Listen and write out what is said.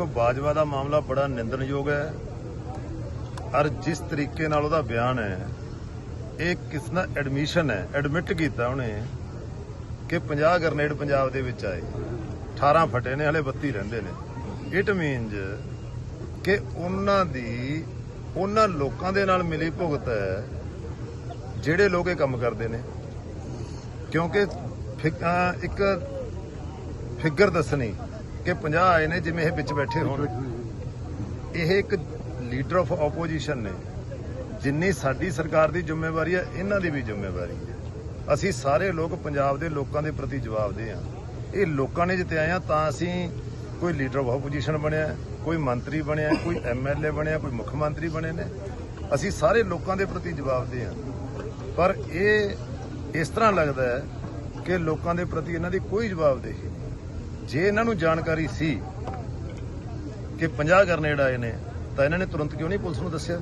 ਦੇਖੋ, ਬਾਜਵਾ ਦਾ ਮਾਮਲਾ ਬੜਾ ਨਿੰਦਣਯੋਗ ਹੈ। ਔਰ ਜਿਸ ਤਰੀਕੇ ਨਾਲ ਉਹਦਾ ਬਿਆਨ ਹੈ, ਇਹ ਕਿਸ ਐਡਮਿਸ਼ਨ ਹੈ ਐਡਮਿਟ ਕੀਤਾ ਉਹਨੇ ਕਿ 50 ਗ੍ਰਨੇਡ ਪੰਜਾਬ ਦੇ ਵਿੱਚ ਆਏ। 18 ਫਟੇ ਨੇ, ਹਲੇ 32 ਰਹਿੰਦੇ ਨੇ। ਇਟ ਮੀਨਸ ਕਿ ਉਹਨਾਂ ਦੀ, ਉਹਨਾਂ ਲੋਕਾਂ ਦੇ ਨਾਲ ਮਿਲੀ ਭੁਗਤ ਹੈ, ਜਿਹੜੇ ਲੋਕ ਇਹ ਕੰਮ ਕਰਦੇ ਨੇ। ਕਿਉਂਕਿ ਇੱਕ ਫਿਗਰ ਦੱਸਣੀ ਕਿ 50 ਆਏ ਨੇ ਜਿਵੇਂ ਇਹ ਵਿੱਚ ਬੈਠੇ ਹੋਣ। ਇਹ ਇੱਕ ਲੀਡਰ ਆਫ ਆਪੋਜੀਸ਼ਨ ਨੇ। ਜਿੰਨੀ ਸਾਡੀ ਸਰਕਾਰ ਦੀ ਜ਼ਿੰਮੇਵਾਰੀ ਹੈ ਇਹਨਾਂ ਦੀ ਵੀ ਜ਼ਿੰਮੇਵਾਰੀ ਹੈ ਅਸੀਂ ਸਾਰੇ ਲੋਕ ਪੰਜਾਬ ਦੇ ਲੋਕਾਂ ਦੇ ਪ੍ਰਤੀ ਜਵਾਬਦੇ ਹਾਂ ਇਹ ਲੋਕਾਂ ਨੇ ਜਿੱਤੇ ਆ ਤਾਂ ਅਸੀਂ ਕੋਈ ਲੀਡਰ ਆਫ ਆਪੋਜੀਸ਼ਨ ਬਣਿਆ, ਕੋਈ ਮੰਤਰੀ ਬਣਿਆ, ਕੋਈ ਐਮਐਲਏ ਬਣਿਆ, ਕੋਈ ਮੁੱਖ ਮੰਤਰੀ ਬਣੇ ਨੇ। ਅਸੀਂ ਸਾਰੇ ਲੋਕਾਂ ਦੇ ਪ੍ਰਤੀ ਜਵਾਬਦੇ ਹਾਂ ਪਰ ਇਹ ਇਸ ਤਰ੍ਹਾਂ ਲੱਗਦਾ ਹੈ ਕਿ ਲੋਕਾਂ ਦੇ ਪ੍ਰਤੀ ਇਹਨਾਂ ਦੀ ਕੋਈ ਜਵਾਬਦੇਹੀ ਨਹੀਂ। ਜੇ ਇਹਨਾਂ ਨੂੰ ਜਾਣਕਾਰੀ ਸੀ ਕਿ 50 ਗਰਨੇਡ ਆਏ ਨੇ, ਤਾਂ ਇਹਨਾਂ ਨੇ ਤੁਰੰਤ ਕਿਉਂ ਨਹੀਂ ਪੁਲਿਸ ਨੂੰ ਦੱਸਿਆ?